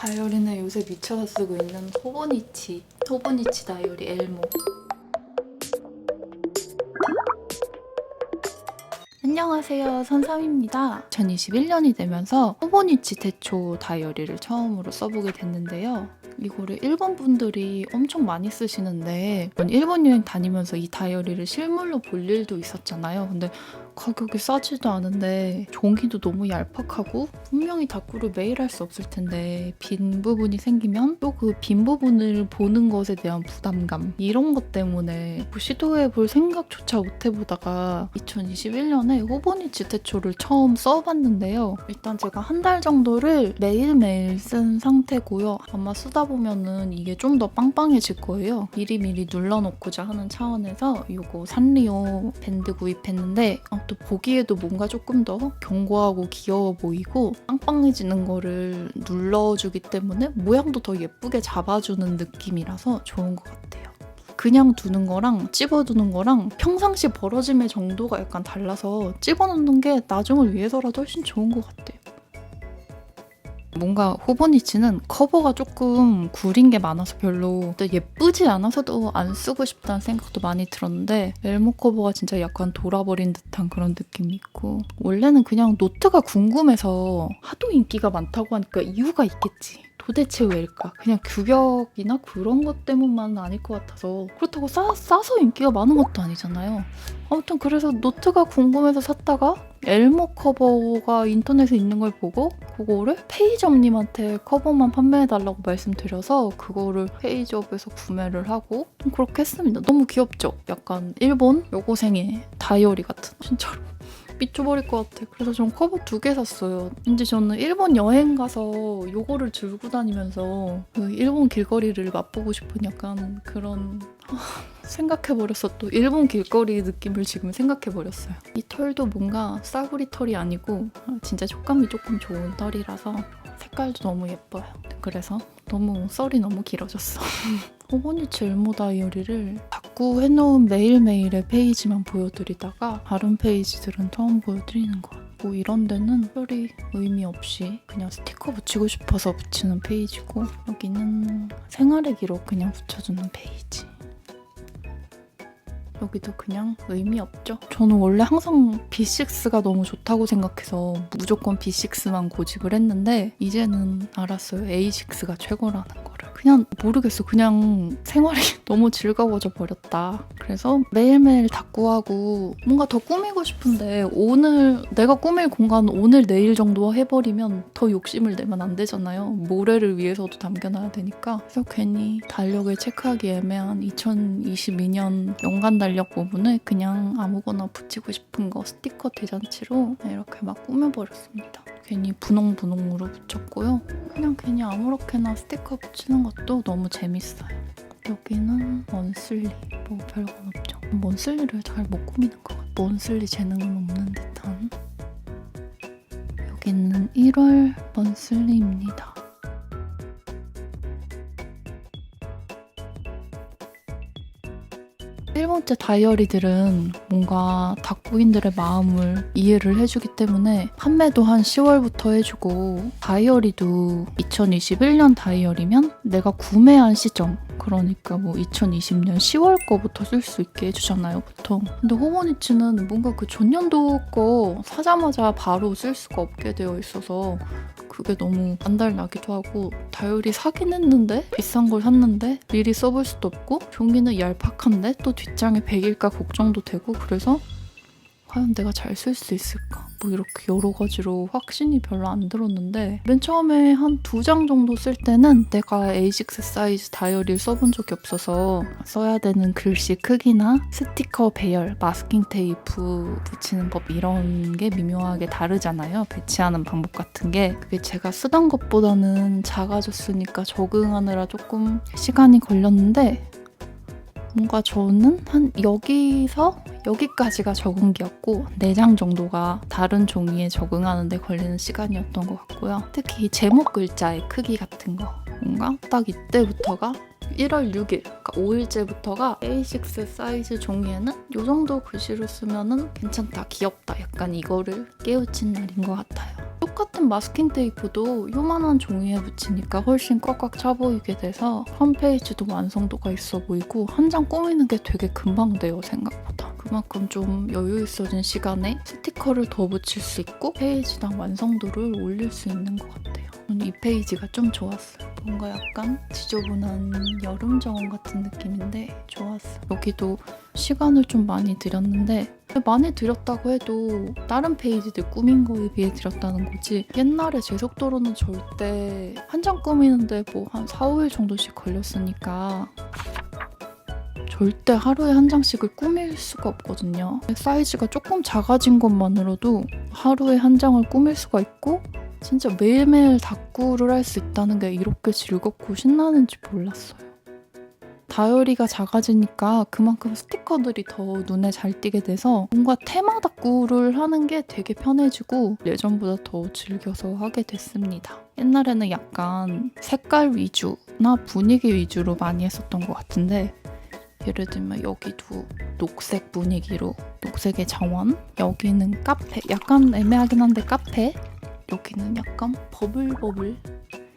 다이어리는 요새 미쳐서 쓰고 있는 호보니치 호보니치 다이어리 엘모. 안녕하세요. 선삼입니다. 2021년이 되면서 호보니치 대초 다이어리를 처음으로 써보게 됐는데요. 이거를 일본 분들이 엄청 많이 쓰시는데 전 일본 여행 다니면서 이 다이어리를 실물로 볼 일도 있었잖아요. 근데 가격이 싸지도 않은데 종이도 너무 얄팍하고 분명히 다꾸를 매일 할 수 없을 텐데 빈 부분이 생기면 또 그 빈 부분을 보는 것에 대한 부담감 이런 것 때문에 뭐 시도해 볼 생각조차 못 해보다가 2021년에 호보니치 태초를 처음 써봤는데요. 일단 제가 한 달 정도를 매일매일 쓴 상태고요. 아마 쓰다 보면은 이게 좀 더 빵빵해질 거예요. 미리미리 눌러놓고자 하는 차원에서 이거 산리오 밴드 구입했는데 어, 또 보기에도 뭔가 조금 더 견고하고 귀여워 보이고 빵빵해지는 거를 눌러주기 때문에 모양도 더 예쁘게 잡아주는 느낌이라서 좋은 것 같아요. 그냥 두는 거랑 찝어두는 거랑 평상시 벌어짐의 정도가 약간 달라서 찝어놓는 게 나중을 위해서라도 훨씬 좋은 것 같아요. 뭔가 호보니치는 커버가 조금 구린 게 많아서 별로 또 예쁘지 않아서도 안 쓰고 싶다는 생각도 많이 들었는데 엘모 커버가 진짜 약간 돌아버린 듯한 그런 느낌이 있고 원래는 그냥 노트가 궁금해서 하도 인기가 많다고 하니까 이유가 있겠지. 도대체 왜일까? 그냥 규격이나 그런 것 때문만은 아닐 것 같아서 그렇다고 싸, 싸서 인기가 많은 것도 아니잖아요. 아무튼 그래서 노트가 궁금해서 샀다가 엘모 커버가 인터넷에 있는 걸 보고 그거를 페이지업님한테 커버만 판매해달라고 말씀드려서 그거를 페이지업에서 구매를 하고 좀 그렇게 했습니다. 너무 귀엽죠? 약간 일본 여고생의 다이어리 같은 진짜로. 미쳐버릴 것 같아. 그래서 전 커버 두 개 샀어요. 이제 저는 일본 여행 가서 요거를 들고 다니면서 그 일본 길거리를 맛보고 싶은 약간 그런 생각해버렸어. 또 일본 길거리 느낌을 지금 생각해버렸어요. 이 털도 뭔가 싸구리 털이 아니고 진짜 촉감이 조금 좋은 털이라서 색깔도 너무 예뻐요. 그래서 너무 썰이 너무 길어졌어. 호보니치 엘모 다이어리를 자꾸 해놓은 매일매일의 페이지만 보여드리다가 다른 페이지들은 처음 보여드리는 것 같아요. 뭐 이런 데는 특별히 의미 없이 그냥 스티커 붙이고 싶어서 붙이는 페이지고 여기는 생활의 기록 그냥 붙여주는 페이지. 여기도 그냥 의미 없죠. 저는 원래 항상 B6가 너무 좋다고 생각해서 무조건 B6만 고집을 했는데 이제는 알았어요. A6가 최고라는. 그냥 모르겠어. 그냥 생활이 너무 즐거워져 버렸다. 그래서 매일매일 다꾸하고 뭔가 더 꾸미고 싶은데 오늘 내가 꾸밀 공간 오늘 내일 정도 해버리면 더 욕심을 내면 안 되잖아요. 모레를 위해서도 담겨놔야 되니까. 그래서 괜히 달력을 체크하기 애매한 2022년 연간 달력 부분을 그냥 아무거나 붙이고 싶은 거 스티커 대잔치로 이렇게 막 꾸며버렸습니다. 괜히 분홍분홍으로 붙였고요. 그냥 괜히 아무렇게나 스티커 붙이는 것도 너무 재밌어요. 여기는 먼슬리 뭐 별건 없죠. 먼슬리를 잘 못 꾸미는 것 같아요. 먼슬리 재능은 없는 듯한. 여기는 1월 먼슬리입니다. 일본제 다이어리들은 뭔가 닭부인들의 마음을 이해를 해주기 때문에 판매도 한 10월부터 해주고 다이어리도 2021년 다이어리면 내가 구매한 시점 그러니까 뭐 2020년 10월 거부터 쓸 수 있게 해주잖아요 보통? 근데 호모니치는 뭔가 그 전년도 거 사자마자 바로 쓸 수가 없게 되어 있어서 그게 너무 안달나기도 하고 다이어리 사긴 했는데 비싼 걸 샀는데 미리 써볼 수도 없고 종이는 얄팍한데 또 뒷장에 베길까 걱정도 되고 그래서 과연 내가 잘 쓸 수 있을까 뭐 이렇게 여러 가지로 확신이 별로 안 들었는데 맨 처음에 한 두 장 정도 쓸 때는 내가 A6 사이즈 다이어리를 써본 적이 없어서 써야 되는 글씨 크기나 스티커 배열, 마스킹 테이프 붙이는 법 이런 게 미묘하게 다르잖아요. 배치하는 방법 같은 게 그게 제가 쓰던 것보다는 작아졌으니까 적응하느라 조금 시간이 걸렸는데 뭔가 저는 한 여기서 여기까지가 적응기였고 4장 정도가 다른 종이에 적응하는데 걸리는 시간이었던 것 같고요. 특히 제목 글자의 크기 같은 거 뭔가 딱 이때부터가 1월 6일, 그러니까 5일째부터가 A6 사이즈 종이에는 이 정도 글씨를 쓰면은 괜찮다, 귀엽다, 약간 이거를 깨우친 날인 것 같아요. 똑같은 마스킹 테이프도 요만한 종이에 붙이니까 훨씬 꽉꽉 차 보이게 돼서 홈페이지도 완성도가 있어 보이고 한 장 꾸미는 게 되게 금방 돼요 생각보다. 그만큼 좀 여유 있어진 시간에 스티커를 더 붙일 수 있고 페이지당 완성도를 올릴 수 있는 것 같아요. 이 페이지가 좀 좋았어요. 뭔가 약간 지저분한 여름 정원 같은 느낌인데 좋았어요. 여기도 시간을 좀 많이 들였는데 많이 들였다고 해도 다른 페이지들 꾸민 거에 비해 들였다는 거지 옛날에 제 속도로는 절대 한 장 꾸미는데 뭐 한 4, 5일 정도씩 걸렸으니까 절대 하루에 한 장씩을 꾸밀 수가 없거든요. 사이즈가 조금 작아진 것만으로도 하루에 한 장을 꾸밀 수가 있고 진짜 매일매일 다꾸를 할 수 있다는 게 이렇게 즐겁고 신나는지 몰랐어요. 다이어리가 작아지니까 그만큼 스티커들이 더 눈에 잘 띄게 돼서 뭔가 테마 다꾸를 하는 게 되게 편해지고 예전보다 더 즐겨서 하게 됐습니다. 옛날에는 약간 색깔 위주나 분위기 위주로 많이 했었던 것 같은데 예를 들면 여기도 녹색 분위기로 녹색의 정원 여기는 카페 약간 애매하긴 한데 카페 여기는 약간 버블버블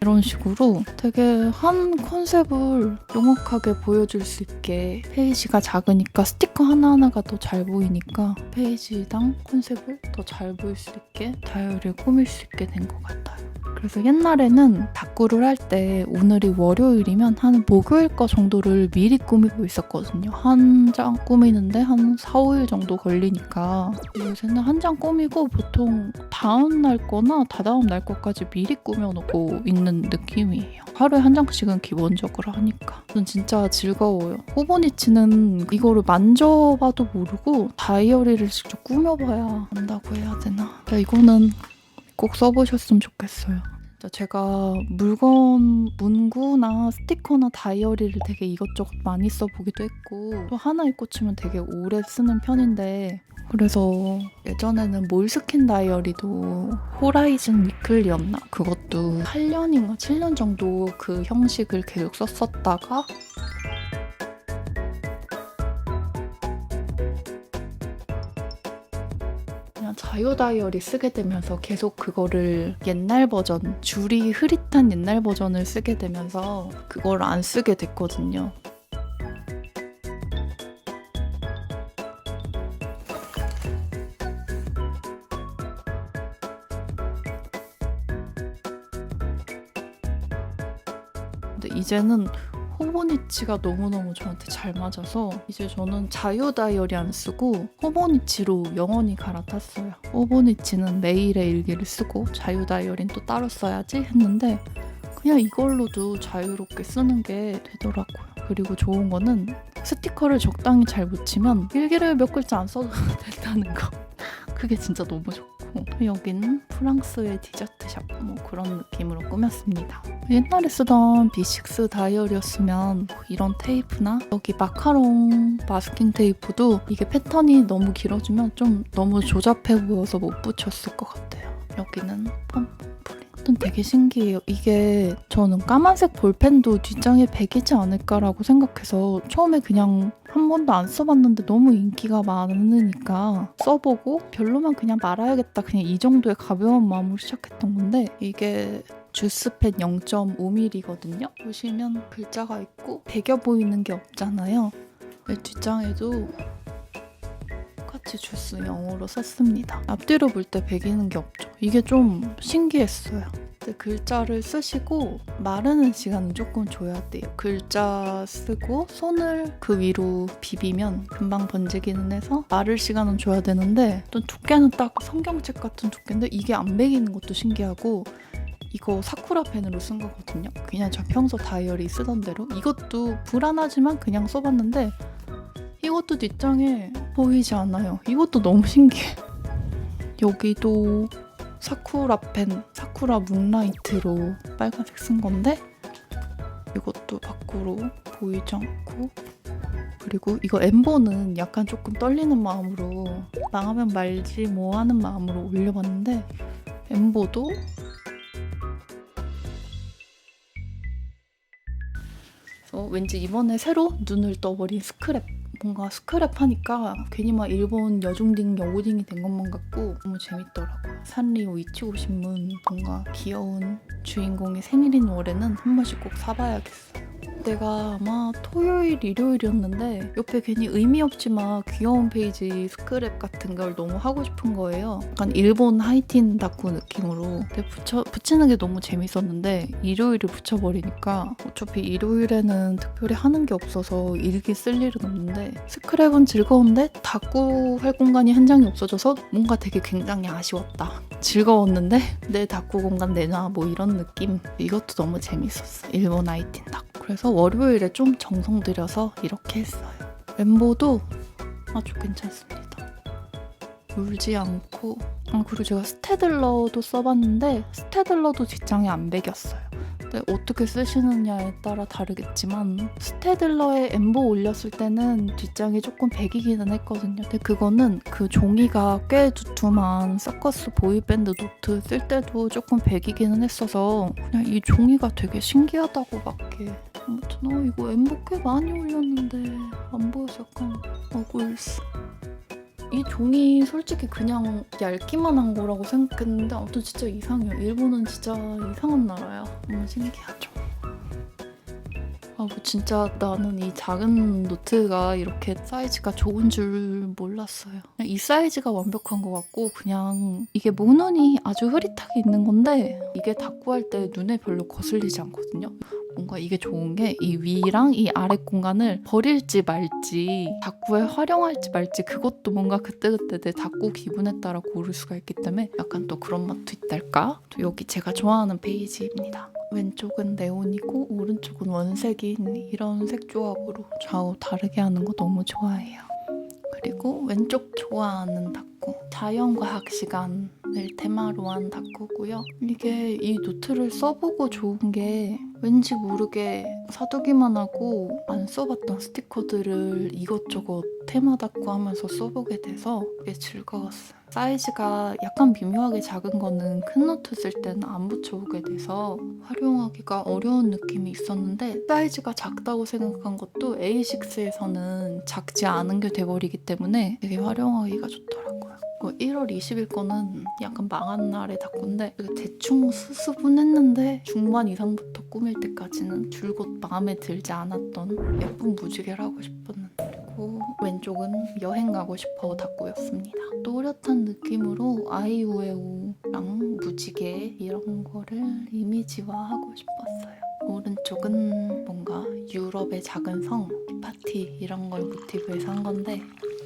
이런 식으로 되게 한 컨셉을 명확하게 보여줄 수 있게 페이지가 작으니까 스티커 하나하나가 더 잘 보이니까 페이지당 컨셉을 더 잘 보일 수 있게 다이어리를 꾸밀 수 있게 된 것 같아요. 그래서 옛날에는 다꾸를 할 때 오늘이 월요일이면 한 목요일 거 정도를 미리 꾸미고 있었거든요. 한 장 꾸미는데 한 4, 5일 정도 걸리니까 요새는 한 장 꾸미고 보통 다음 날 거나 다다음 날 거까지 미리 꾸며놓고 있는 느낌이에요. 하루에 한 장씩은 기본적으로 하니까. 저는 진짜 즐거워요. 호보니치는 이거를 만져봐도 모르고 다이어리를 직접 꾸며봐야 안다고 해야 되나. 이거는 꼭 써보셨으면 좋겠어요. 제가 물건 문구나 스티커나 다이어리를 되게 이것저것 많이 써보기도 했고 또 하나에 꽂히면 되게 오래 쓰는 편인데 그래서 예전에는 몰스킨 다이어리도 호라이즌 위클리였나? 그것도 8년인가 7년 정도 그 형식을 계속 썼었다가 그냥 자유 다이어리 쓰게 되면서 계속 그거를 옛날 버전, 줄이 흐릿한 옛날 버전을 쓰게 되면서 그걸 안 쓰게 됐거든요. 이제는 호보니치가 너무너무 저한테 잘 맞아서 이제 저는 자유 다이어리 안 쓰고 호보니치로 영원히 갈아탔어요. 호보니치는 매일의 일기를 쓰고 자유 다이어리는 또 따로 써야지 했는데 그냥 이걸로도 자유롭게 쓰는 게 되더라고요. 그리고 좋은 거는 스티커를 적당히 잘 붙이면 일기를 몇 글자 안 써도 된다는 거. 그게 진짜 너무 좋고 여기는 프랑스의 디저트 샵 뭐 그런 느낌으로 꾸몄습니다. 옛날에 쓰던 B6 다이어리였으면 뭐 이런 테이프나 여기 마카롱 마스킹 테이프도 이게 패턴이 너무 길어지면 좀 너무 조잡해 보여서 못 붙였을 것 같아요. 여기는 펌프링. 하여튼 되게 신기해요. 이게 저는 까만색 볼펜도 뒷장에 배기지 않을까라고 생각해서 처음에 그냥 한 번도 안 써봤는데 너무 인기가 많으니까 써보고 별로면 그냥 말아야겠다. 그냥 이 정도의 가벼운 마음으로 시작했던 건데 이게 주스펜 0.5mm거든요. 보시면 글자가 있고 배겨 보이는 게 없잖아요. 뒷장에도 똑같이 주스 0으로 썼습니다. 앞뒤로 볼 때 배기는 게 없죠. 이게 좀 신기했어요. 글자를 쓰시고 마르는 시간은 조금 줘야 돼요. 글자 쓰고 손을 그 위로 비비면 금방 번지기는 해서 마를 시간은 줘야 되는데 또 두께는 딱 성경책 같은 두께인데 이게 안 배기는 것도 신기하고 이거 사쿠라 펜으로 쓴 거거든요. 그냥 저 평소 다이어리 쓰던 대로 이것도 불안하지만 그냥 써봤는데 이것도 뒷장에 보이지 않아요. 이것도 너무 신기해. 여기도 사쿠라 펜, 사쿠라 묵라이트로 빨간색 쓴 건데 이것도 밖으로 보이지 않고 그리고 이거 엠보는 약간 조금 떨리는 마음으로 망하면 말지 뭐 하는 마음으로 올려봤는데 엠보도 그래서 왠지 이번에 새로 눈을 떠버린 스크랩 뭔가 스크랩 하니까 괜히 막 일본 여중딩 여고딩이 된 것만 같고 너무 재밌더라고요. 산리오 이치고 신문 뭔가 귀여운 주인공의 생일인 올해는 한 번씩 꼭 사봐야겠어요. 내가 아마 토요일, 일요일이었는데 옆에 괜히 의미 없지만 귀여운 페이지 스크랩 같은 걸 너무 하고 싶은 거예요. 약간 일본 하이틴 다쿠 느낌으로. 근데 붙여, 붙이는 게 너무 재밌었는데 일요일을 붙여버리니까 어차피 일요일에는 특별히 하는 게 없어서 일기 쓸 일은 없는데 스크랩은 즐거운데 다쿠 할 공간이 한 장이 없어져서 뭔가 되게 굉장히 아쉬웠다. 즐거웠는데 내 다쿠 공간 내놔 뭐 이런 느낌. 이것도 너무 재밌었어. 일본 하이틴 다쿠. 그래서 월요일에 좀 정성 들여서 이렇게 했어요. 멤버도 아주 괜찮습니다. 울지 않고 아, 그리고 제가 스테들러도 써봤는데 스테들러도 뒷장에 안 배겼어요. 근데 어떻게 쓰시느냐에 따라 다르겠지만 스테들러에 엠보 올렸을 때는 뒷장이 조금 배기기는 했거든요. 근데 그거는 그 종이가 꽤 두툼한 서커스 보이밴드 노트 쓸 때도 조금 배기기는 했어서 그냥 이 종이가 되게 신기하다고 밖에 아무튼 어 이거 엠보 꽤 많이 올렸는데 안 보여서 약간 억울스 이 종이 솔직히 그냥 얇기만 한 거라고 생각했는데 아무튼 진짜 이상해요. 일본은 진짜 이상한 나라야. 너무 신기하죠. 아, 뭐 진짜 나는 이 작은 노트가 이렇게 사이즈가 좋은 줄 몰랐어요. 그냥 이 사이즈가 완벽한 것 같고 그냥 이게 모눈이 아주 흐릿하게 있는 건데 이게 닦고 할 때 눈에 별로 거슬리지 않거든요. 뭔가 이게 좋은 게 이 위랑 이 아래 공간을 버릴지 말지 다꾸에 활용할지 말지 그것도 뭔가 그때그때 내 다꾸 기분에 따라 고를 수가 있기 때문에 약간 또 그런 맛도 있달까? 또 여기 제가 좋아하는 페이지입니다. 왼쪽은 네온이고 오른쪽은 원색인 이런 색 조합으로 좌우 다르게 하는 거 너무 좋아해요. 그리고 왼쪽 좋아하는 다꾸 자연과학 시간을 테마로 한 다꾸고요. 이게 이 노트를 써보고 좋은 게 왠지 모르게 사두기만 하고 안 써봤던 스티커들을 이것저것 테마 다꾸 하면서 써보게 돼서 되게 즐거웠어요. 사이즈가 약간 미묘하게 작은 거는 큰 노트 쓸 때는 안 붙여보게 돼서 활용하기가 어려운 느낌이 있었는데 사이즈가 작다고 생각한 것도 A6에서는 작지 않은 게 돼버리기 때문에 되게 활용하기가 좋더라고요. 1월 20일 거는 약간 망한 날에 닦은데 대충 수습은 중반 이상부터 꾸밀 때까지는 줄곧 마음에 들지 않았던 예쁜 무지개를 하고 싶었는데 그리고 왼쪽은 여행 가고 싶어 닦고였습니다. 또렷한 느낌으로 아이오에오랑 무지개 이런 거를 이미지화하고 싶었어요. 오른쪽은 뭔가 유럽의 작은 성, 파티 이런 걸 모티브에서 한 건데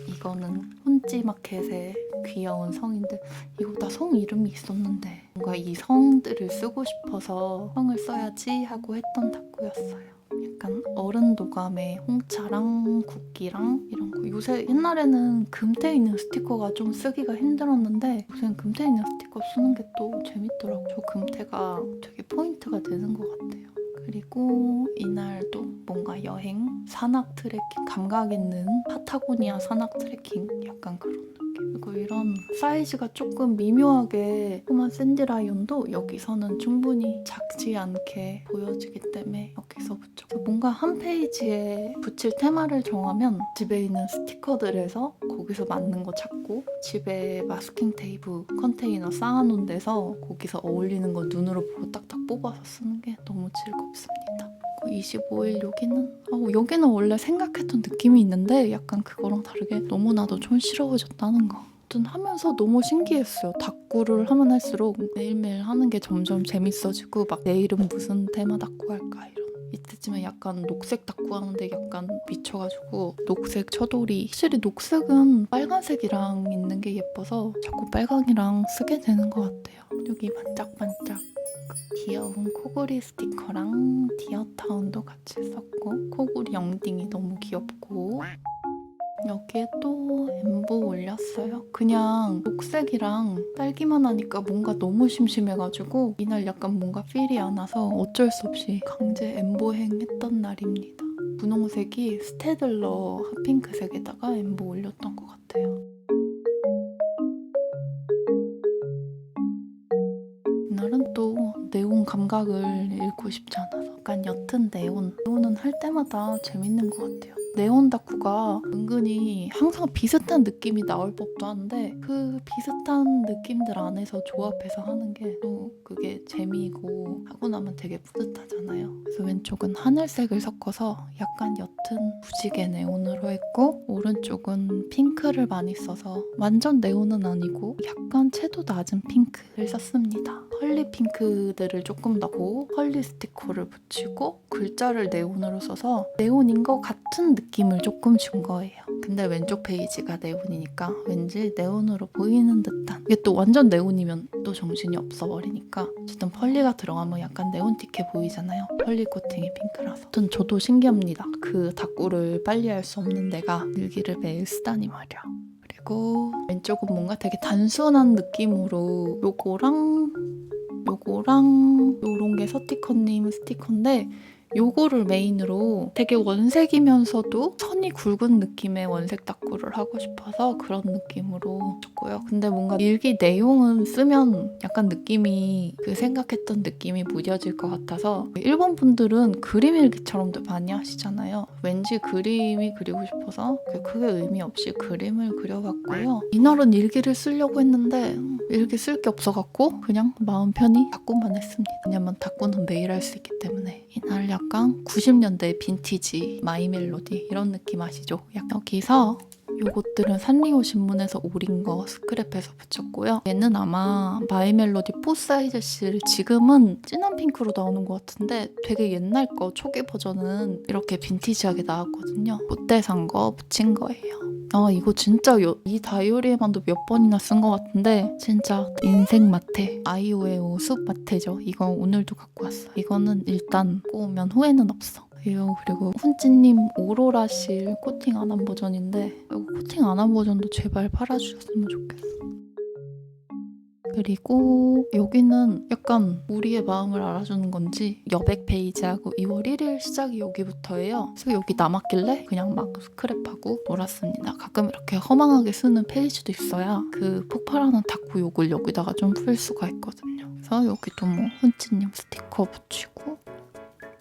이거는 혼찌 마켓의 귀여운 성인데 이거 다성 이름이 있었는데 뭔가 이 성들을 쓰고 싶어서 성을 써야지 하고 했던 탁구였어요. 약간 어른 도감의 홍차랑 국기랑 이런 거 요새 옛날에는 금태 있는 스티커가 좀 쓰기가 힘들었는데 요새는 금태 있는 스티커 쓰는 게 또 재밌더라고요. 저 금태가 되게 포인트가 되는 것 같아요. 그리고 이날도 뭔가 여행, 산악 트레킹, 감각 있는 파타고니아 산악 트레킹 약간 그런. 그리고 이런 사이즈가 조금 미묘하게 조그만 샌디라이온도 여기서는 충분히 작지 않게 보여지기 때문에 여기서 붙여. 뭔가 한 페이지에 붙일 테마를 정하면 집에 있는 스티커들에서 거기서 맞는 거 찾고 집에 마스킹 테이프 컨테이너 쌓아놓은 데서 거기서 어울리는 거 눈으로 보고 딱딱 뽑아서 쓰는 게 너무 즐겁습니다. 25일 여기는 아, 여기는 원래 생각했던 느낌이 있는데 약간 그거랑 다르게 너무나도 촌스러워졌다는 거. 아무튼 하면서 너무 신기했어요. 다꾸를 하면 할수록 매일매일 하는 게 점점 재밌어지고 막 내일은 무슨 테마 다꾸 할까 이런. 이때쯤에 약간 녹색 다꾸 하는데 약간 미쳐가지고 녹색 쳐돌이 확실히 녹색은 빨간색이랑 있는 게 예뻐서 자꾸 빨강이랑 쓰게 되는 것 같아요. 여기 반짝반짝 귀여운 코골이 스티커랑 디어타운도 같이 썼고 코골이 영딩이 너무 귀엽고 여기에 또 엠보 올렸어요. 그냥 녹색이랑 딸기만 하니까 뭔가 너무 심심해가지고 이날 약간 뭔가 필이 안 와서 어쩔 수 없이 강제 엠보행 했던 날입니다. 분홍색이 스테들러 핫핑크색에다가 엠보 올렸던 것 같아요. 이날은 또 네온 감각을 잃고 싶지 않아서 약간 옅은 네온 네온은 할 때마다 재밌는 것 같아요 네온 다쿠가 은근히 항상 비슷한 느낌이 나올 법도 한데 그 비슷한 느낌들 안에서 조합해서 하는 게 또 그게 재미이고 하고 나면 되게 뿌듯하잖아요. 그래서 왼쪽은 하늘색을 섞어서 약간 옅은 무지개 네온으로 했고 오른쪽은 핑크를 많이 써서 완전 네온은 아니고 약간 채도 낮은 핑크를 썼습니다. 펄리 핑크들을 조금 넣고 펄리 스티커를 붙이고 글자를 네온으로 써서 네온인 것 같은 느낌을 조금 준 거예요. 근데 왼쪽 페이지가 네온이니까 왠지 네온으로 보이는 듯한 이게 또 완전 네온이면 또 정신이 없어버리니까 어쨌든 펄리가 들어가면 약간 네온틱해 보이잖아요. 펄리 코팅이 핑크라서. 아무튼 저도 신기합니다. 그 다꾸를 빨리 할 수 없는 내가 일기를 매일 쓰다니 말이야. 그리고 왼쪽은 뭔가 되게 단순한 느낌으로 요거랑 요거랑 요런 게 서티커님 스티커인데 요거를 메인으로 되게 원색이면서도 선이 굵은 느낌의 원색 다꾸를 하고 싶어서 그런 느낌으로 줬고요. 근데 뭔가 일기 내용은 쓰면 약간 느낌이 그 생각했던 느낌이 무뎌질 것 같아서 일본 분들은 그림 일기처럼도 많이 하시잖아요. 왠지 그림이 그리고 싶어서 크게 의미 없이 그림을 그려봤고요. 이날은 일기를 쓰려고 했는데 일기 쓸 게 없어갖고 그냥 마음 편히 다꾸만 했습니다. 왜냐면 다꾸는 매일 할 수 있기 때문에 이날 약간 90년대 빈티지 마이 멜로디 이런 느낌 아시죠? 여기서 요것들은 산리오 신문에서 오린 거 스크랩해서 붙였고요. 얘는 아마 마이 멜로디 4 사이즈 실 지금은 진한 핑크로 나오는 것 같은데 되게 옛날 거 초기 버전은 이렇게 빈티지하게 나왔거든요. 그때 산 거 붙인 거예요. 아 이거 진짜 요- 이 다이어리에만도 몇 번이나 쓴 것 같은데 진짜 인생 마테 아이오에오 숲 마테죠. 이거 오늘도 갖고 왔어. 이거는 일단 꼬우면 후회는 없어. 이거 그리고 훈찌님 오로라 실 코팅 안 한 버전인데 이거 코팅 안 한 버전도 제발 팔아주셨으면 좋겠어. 그리고 여기는 약간 우리의 마음을 알아주는 건지 여백 페이지하고 2월 1일 시작이 여기부터예요. 그래서 여기 남았길래 그냥 막 스크랩하고 놀았습니다. 가끔 이렇게 허망하게 쓰는 페이지도 있어야 그 폭발하는 다꾸 욕을 여기다가 좀 풀 수가 있거든요. 그래서 여기도 뭐 훈치님 스티커 붙이고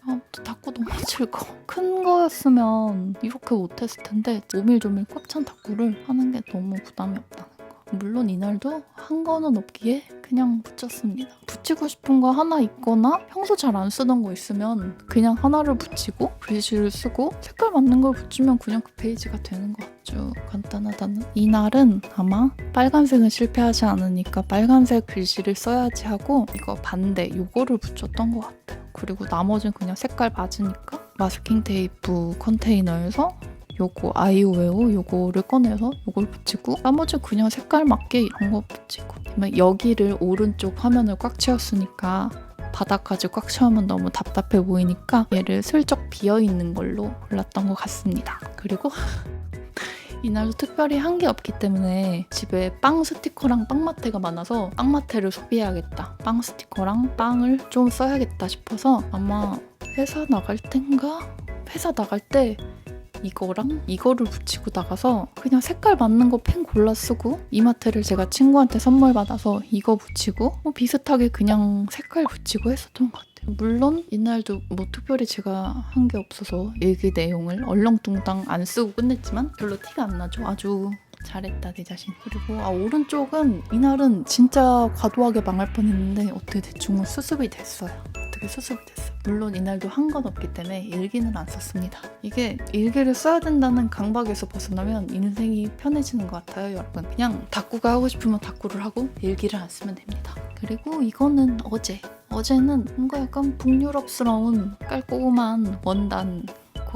아무튼 다꾸 너무 즐거워. 큰 거였으면 이렇게 못했을 텐데 오밀조밀 꽉찬 다꾸를 하는 게 너무 부담이 없다는 거. 물론 이날도 한 거는 없기에 그냥 붙였습니다. 붙이고 싶은 거 하나 있거나 평소 잘 안 쓰던 거 있으면 그냥 하나를 붙이고 글씨를 쓰고 색깔 맞는 걸 붙이면 그냥 그 페이지가 되는 것 같죠. 간단하다는. 이날은 아마 빨간색은 실패하지 않으니까 빨간색 글씨를 써야지 하고 이거 반대 요거를 붙였던 것 같아요. 그리고 나머지는 그냥 색깔 맞으니까 마스킹 테이프 컨테이너에서 요거 아이오웨오 요거를 꺼내서 요걸 붙이고 나머지 그냥 색깔 맞게 이런 거 붙이고 여기를 오른쪽 화면을 꽉 채웠으니까 바닥까지 꽉 채우면 너무 답답해 보이니까 얘를 슬쩍 비어 있는 걸로 골랐던 것 같습니다. 그리고 이날도 특별히 한 게 없기 때문에 집에 빵 스티커랑 빵마테가 많아서 빵마테를 소비해야겠다. 빵 스티커랑 빵을 좀 써야겠다 싶어서 아마 회사 나갈 땐가 회사 나갈 때 이거랑 이거를 붙이고 나가서 그냥 색깔 맞는 거 펜 골라 쓰고 이마테를 제가 친구한테 선물 받아서 이거 붙이고 뭐 비슷하게 그냥 색깔 붙이고 했었던 것 같아요. 물론 이날도 뭐 특별히 제가 한 게 없어서 일기 내용을 얼렁뚱땅 안 쓰고 끝냈지만 별로 티가 안 나죠. 아주 잘했다 내 자신. 그리고 아 오른쪽은 이날은 진짜 과도하게 망할 뻔했는데 어떻게 대충 수습이 됐어요. 어떻게 수습이 됐어. 물론 이날도 한 건 없기 때문에 일기는 안 썼습니다. 이게 일기를 써야 된다는 강박에서 벗어나면 인생이 편해지는 것 같아요, 여러분. 그냥 다꾸가 하고 싶으면 다꾸를 하고 일기를 안 쓰면 됩니다. 그리고 이거는 어제. 어제는 뭔가 약간 북유럽스러운 깔끔한 원단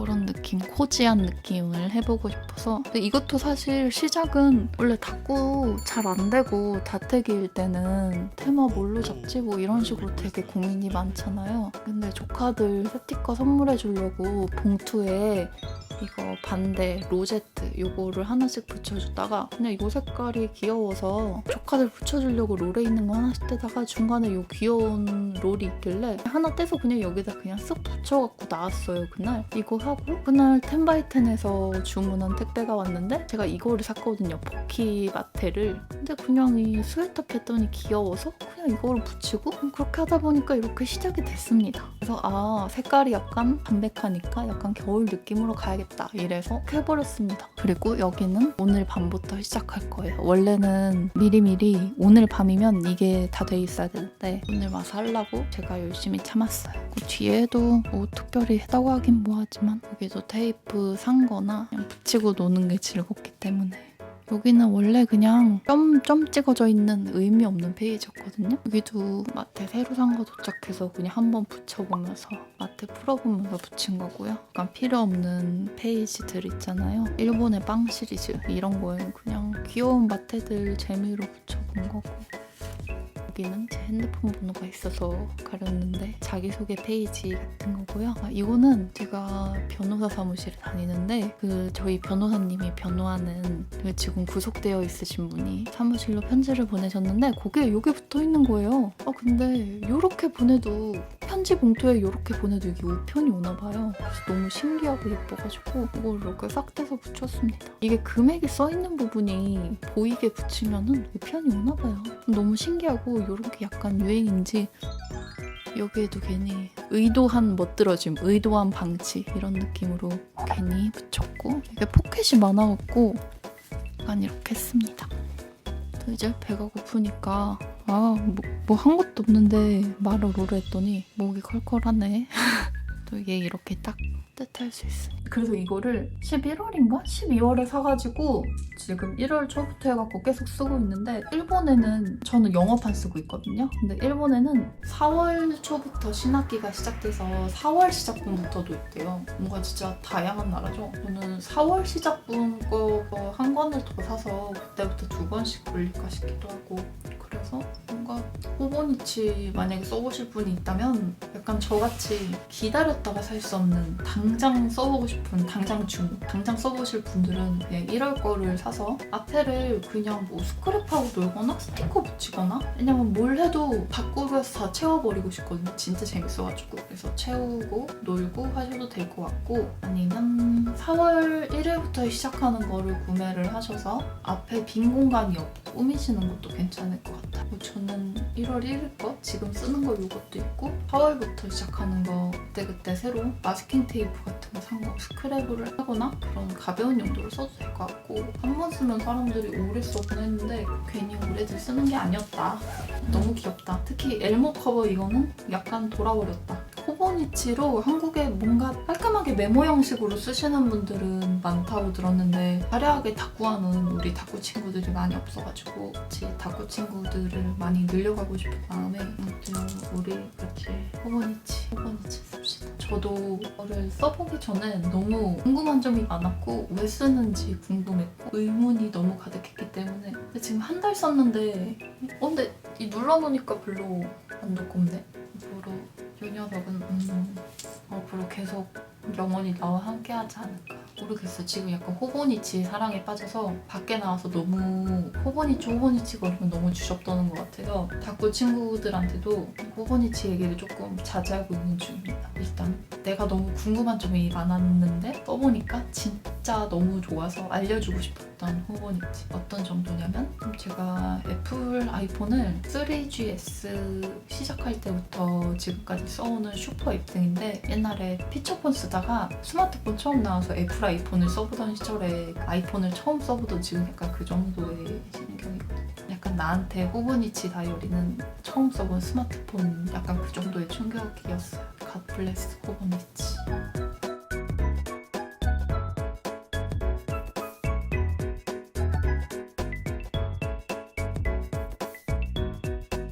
그런 느낌, 코지한 느낌을 해보고 싶어서. 근데 이것도 사실 시작은 원래 다꾸 잘안 되고 다태기일 때는 테마 뭘로 잡지 뭐 이런 식으로 되게 고민이 많잖아요. 근데 조카들 스티커 선물해 주려고 봉투에 이거 반대 로제트 요거를 하나씩 붙여주다가 그냥 요 색깔이 귀여워서 조카들 붙여주려고 롤에 있는 거 하나씩 떼다가 중간에 요 귀여운 롤이 있길래 하나 떼서 그냥 여기다 그냥 쓱 붙여갖고 나왔어요 그날. 이거 하고 그날 텐바이텐에서 주문한 택배가 왔는데 제가 이거를 샀거든요 포키 마테를 근데 그냥 이 스웨터 했더니 귀여워서 그냥 이거를 붙이고 그렇게 하다 보니까 이렇게 시작이 됐습니다 그래서 아 색깔이 약간 담백하니까 약간 겨울 느낌으로 가야겠다 이래서 해버렸습니다. 그리고 여기는 오늘 밤부터 시작할 거예요. 원래는 미리미리 오늘 밤이면 이게 다 돼 있어야 되는데 오늘 와서 하려고 제가 열심히 참았어요. 그 뒤에도 뭐 특별히 했다고 하긴 뭐하지만 여기도 테이프 산 거나 그냥 붙이고 노는 게 즐겁기 때문에 여기는 원래 그냥 점, 점 찍어져 있는 의미 없는 페이지였거든요. 여기도 마테 새로 산 거 도착해서 그냥 한번 붙여보면서 마테 풀어보면서 붙인 거고요. 약간 필요 없는 페이지들 있잖아요. 일본의 빵 시리즈 이런 거에 그냥 귀여운 마테들 재미로 붙여본 거고. 여기는 제 핸드폰 번호가 있어서 가렸는데 자기소개 페이지 같은 거고요. 아, 이거는 제가 변호사 사무실에 다니는데 그 저희 변호사님이 변호하는 그 지금 구속되어 있으신 분이 사무실로 편지를 보내셨는데 거기에 이게 붙어 있는 거예요. 아 근데 이렇게 보내도 편지 봉투에 이렇게 보내도 이게 우편이 오나 봐요. 그래서 너무 신기하고 예뻐가지고 이걸 이렇게 싹 떼서 붙였습니다. 이게 금액이 써 있는 부분이 보이게 붙이면은 우편이 오나 봐요. 너무 신기하고 이렇게 약간 유행인지 여기에도 괜히 의도한 멋들어짐, 의도한 방치 이런 느낌으로 괜히 붙였고 이게 포켓이 많아갖고 약간 이렇게 했습니다. 또 이제 배가 고프니까 아 뭐 한 것도 없는데 말을 오래 했더니 목이 컬컬하네. 또 이게 이렇게 딱 뜻할 수 있으니. 그래서 이거를 11월인가? 12월에 사가지고 지금 1월 초부터 해갖고 계속 쓰고 있는데 일본에는 저는 영어판 쓰고 있거든요. 근데 일본에는 4월 초부터 신학기가 시작돼서 4월 시작분부터도 있대요. 뭔가 진짜 다양한 나라죠. 저는 4월 시작분 거한 권을 더 사서 그때부터 두 번씩 돌릴까 싶기도 하고 그래서 뭔가 호보니치 만약에 써보실 분이 있다면 약간 저같이 기다렸다가 살 수 없는 당장 써보고 싶은 당장 중 당장 써보실 분들은 그냥 1월 거를 사서 앞에를 그냥 뭐 스크랩하고 놀거나 스티커 붙이거나 왜냐면 뭘 해도 바꾸면서 다 채워버리고 싶거든요. 진짜 재밌어가지고. 그래서 채우고 놀고 하셔도 될 것 같고 아니면 4월 1일부터 시작하는 거를 구매를 하셔서 앞에 빈 공간이 없고 꾸미시는 것도 괜찮을 것 같아요. 뭐 저는 1월 1일 거 지금 쓰는 거 이것도 있고 4월부터 시작하는 거 그때그때 새로 마스킹 테이프 같은 거 산 거 스크랩을 하거나 그런 가벼운 용도로 써도 될 것 같고 한 번 쓰면 사람들이 오래 써구나 했는데 괜히 오래들 쓰는 게 아니었다. 너무 귀엽다. 특히 엘모 커버 이거는 약간 돌아버렸다 호보니치로 한국에 뭔가 깔끔하게 메모 형식으로 쓰시는 분들은 많다고 들었는데 화려하게 다꾸하는 우리 다꾸 친구들이 많이 없어가지고 같이 다꾸 친구들을 많이 늘려가고 싶은 마음에 아무튼 우리 같이 호보니치 호보니치 씁시다. 저도 이거를 써보기 전에 너무 궁금한 점이 많았고 왜 쓰는지 궁금했고 의문이 너무 가득했기 때문에 근데 지금 한 달 썼는데 어 근데 이 눌러놓으니까 별로 안 두껍네. 앞으로 이 녀석은 음, 앞으로 계속 영원히 나와 함께 하지 않을까. 모르겠어 지금 약간 호보니치 사랑에 빠져서 밖에 나와서 너무 호보니치 호보니치 거리면 너무 주접떠는 것 같아서 다꾸 친구들한테도 호보니치 얘기를 조금 자제하고 있는 중입니다. 일단 내가 너무 궁금한 점이 많았는데 써보니까 진짜 너무 좋아서 알려주고 싶었던 호보니치 어떤 정도냐면 제가 애플 아이폰을 3GS 시작할 때부터 지금까지 써오는 슈퍼 입등인데 옛날에 피처폰 쓰다가 스마트폰 처음 나와서 애플 아이폰을 써보던 시절에 아이폰을 처음 써보던 지금 약간 그 정도의 심경이거든요. 약간 나한테 호보니치 다이어리는 처음 써본 스마트폰 약간 그 정도의 충격이었어요. 갓 블레스 호보니치.